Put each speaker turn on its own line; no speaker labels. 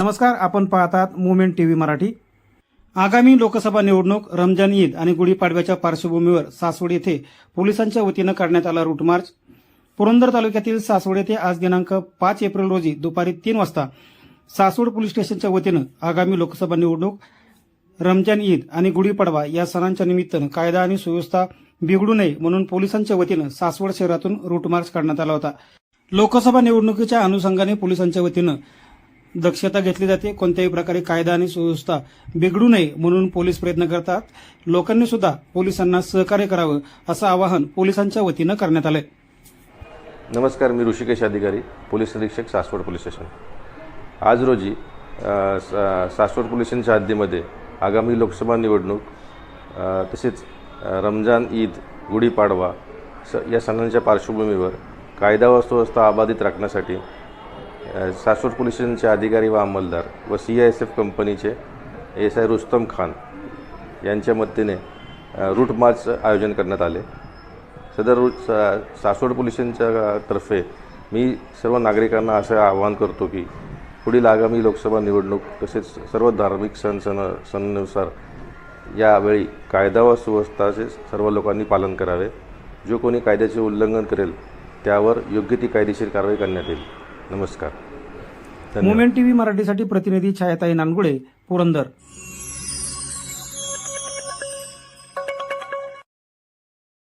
नमस्कार आपण पाहतात मुवमेंट टीव्ही मराठी. आगामी लोकसभा निवडणूक रमजान ईद आणि गुढीपाडव्याच्या पार्श्वभूमीवर सासवड येथे पोलिसांच्या वतीनं काढण्यात आला रूट मार्च. पुरंदर तालुक्यातील सासवड येथे आज दिनांक पाच एप्रिल रोजी दुपारी तीन वाजता सासवड पोलीस स्टेशनच्या वतीनं आगामी लोकसभा निवडणूक रमजान ईद आणि गुढीपाडवा या सणांच्या निमित्तानं कायदा आणि सुव्यवस्था बिघडू नये म्हणून पोलिसांच्या वतीनं सासवड शहरातून रूट मार्च काढण्यात आला होता. लोकसभा निवडणुकीच्या अनुषंगाने पोलिसांच्या वतीनं दक्षता घेतली जाते. कोणत्याही प्रकारे कायदा आणि सुव्यवस्था बिघडू नये म्हणून पोलीस प्रयत्न करतात. लोकांनी सुद्धा पोलिसांना सहकार्य करावं असं आवाहन पोलिसांच्या वतीनं करण्यात आलंय.
नमस्कार मी ऋषिकेश अधिकारी पोलीस अधीक्षक सासवड पोलीस स्टेशन. आज रोजी सा- सासवड पोलीस स्टेशनच्या हद्दीमध्ये आगामी लोकसभा निवडणूक तसेच रमजान ईद गुढीपाडवा स या सणांच्या पार्श्वभूमीवर कायदा व सुव्यवस्था अबाधित राखण्यासाठी सासवड पोलीस स्टेशनचे अधिकारी व अंमलदार व सी आय एस एफ कंपनीचे एस आय रुस्तम खान यांच्या मदतीने रूट मार्च आयोजन करण्यात आले. सदर रूट सा सासवड पोलीस स्टेशनच्या तर्फे मी सर्व नागरिकांना असं आवाहन करतो की पुढील आगामी लोकसभा निवडणूक तसेच सर्व धार्मिक सण सण सणानुसार यावेळी कायदा व सुव्यवस्थाचे सर्व लोकांनी पालन करावे. जो कोणी कायद्याचे उल्लंघन करेल त्यावर योग्य ती कायदेशीर कारवाई करण्यात येईल. नमस्कार.
मुवमेंट टीव्ही मराठीसाठी प्रतिनिधी छायाताई नानगुडे पुरंदर.